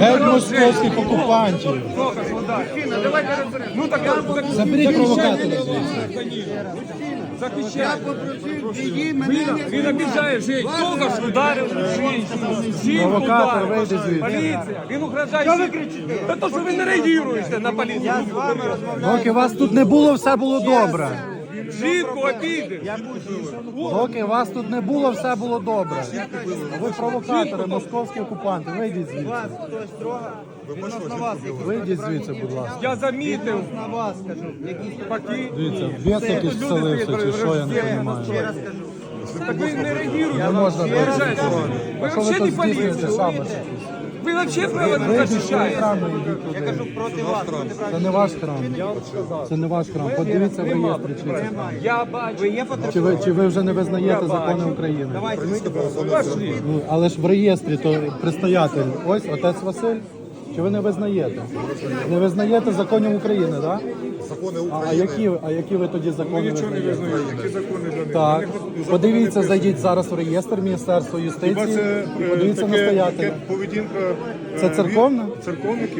Геть московських окупантів. Ну так Заберіть провокатора звідси. Він, обіжає жінку. Тільки ж ударив Провокатор, вийди звідси. Поліція. Він угрожає. Що ви кричите? Та то, що ви не реагуєте на поліцію. Доки вас тут не було, все було добре. Жінку обідив. Доки вас тут не було, все було добре. Ви провокатори, московські окупанти. Вийдіть звідси. Вийдіть звідси, будь ласка. Я замітив. Поки. Дивіться, бес якийсь вселився, чи що, я не розумію. Так ви не реагуєте. Не можна Ви А що ви взагалі тут не здійснюєте поліція. саме? Ви вообще право не Вийдіть з захищаєте. Я кажу проти вас. Це не ваш храм. Це не ваш храм. Подивіться в реєстрі, чи це храм. Я бачу. Чи ви, чи ви вже не визнаєте закони України? Ну, але ж в реєстрі то предстоятель. Ось отець Василь. Чи ви не визнаєте? Не визнаєте законів України, так? А, а які, а які ви тоді закони визнаєте? Так. Подивіться, зайдіть зараз в реєстр Міністерства юстиції і подивіться настоятеля. поведінка Це церковна? церковників.